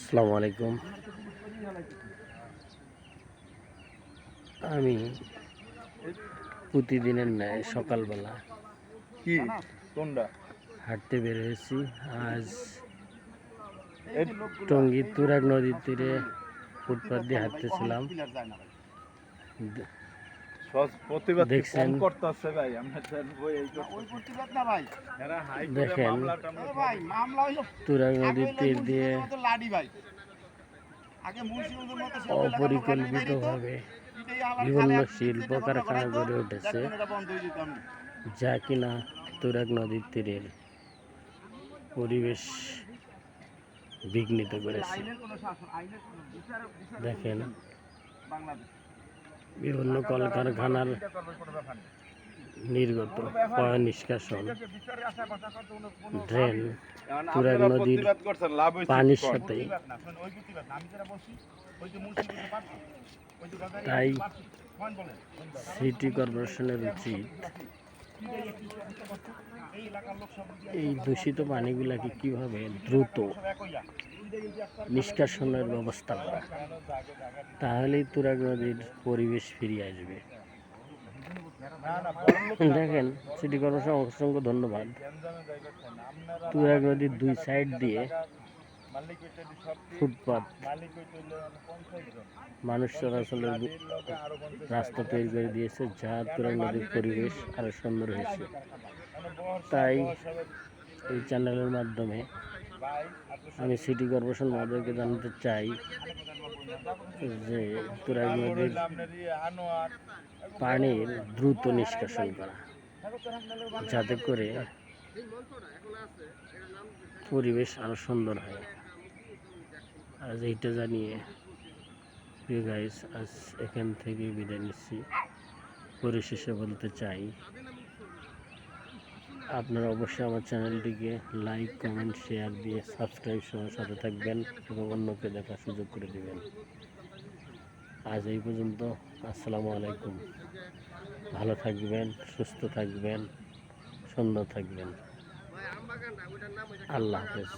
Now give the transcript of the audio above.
আসসালামু আলাইকুম আমি প্রতিদিনের ন্যায় সকালবেলা কি কোনটা হাঁটতে বের হয়েছি আজ টঙ্গী তুরাগ নদীর তীরে ফুটপাত দিয়ে হাঁটতেছিলাম দেখছেন? কম করতেছে ভাই? আমরা স্যার ওই এই ওই প্রতিবাদ না ভাই। এরা হাই করে দেখেন। তুরাগ নদীর তীর দিয়ে অপরিকল্পিতভাবে বিভিন্ন শিল্প কারখানা গড়ে উঠেছে। যা কিনা তুরাগ নদীর তীরের পরিবেশ বিঘ্নিত করেছে। দেখেন। বাংলাদেশ। বিভিন্ন কলকারখানার। নির্গত পয় নিষ্কাশন ড্রেন তুরাগ নদীর পানির সাথে তাই। সিটি কর্পোরেশনের উচিত এই দূষিত পানিগুলাকে কীভাবে দ্রুত। নিষ্কাশনের ব্যবস্থা করা। তাহলেই তুরাগ নদীর পরিবেশ ফিরিয়ে আসবে। দেখেন, সিটি কর্পোরেশন অসংখ্য ধন্যবাদ। তুরাগ নদীর দুই সাইড দিয়ে জন মানুষ চলাচলের রাস্তা তৈরি করে দিয়েছে, যা তুরাগ নদীর পরিবেশ আরও সুন্দর হয়েছে। তাই এই চ্যানেলের মাধ্যমে আমি সিটি কর্পোরেশন মহোদয়কে জানাতে চাই যে তুরাগ নদীর পানির দ্রুত নিষ্কাশন করা, যাতে করে পরিবেশ আরও সুন্দর হয়। আজ এইটা জানিয়ে প্রিয় গাইস আজ এখান থেকে বিদায় নিচ্ছি। পরিশেষে বলতে চাই আপনারা অবশ্যই আমার চ্যানেলটিকে লাইক কমেন্ট শেয়ার দিয়ে সাবস্ক্রাইব সহ সাথে থাকবেন এবং অন্যকে দেখার সুযোগ করে দেবেন। আজ এই পর্যন্ত, আসসালামু আলাইকুম। ভালো থাকবেন, সুস্থ থাকবেন, সুন্দর থাকবেন। আল্লাহ হাফেজ।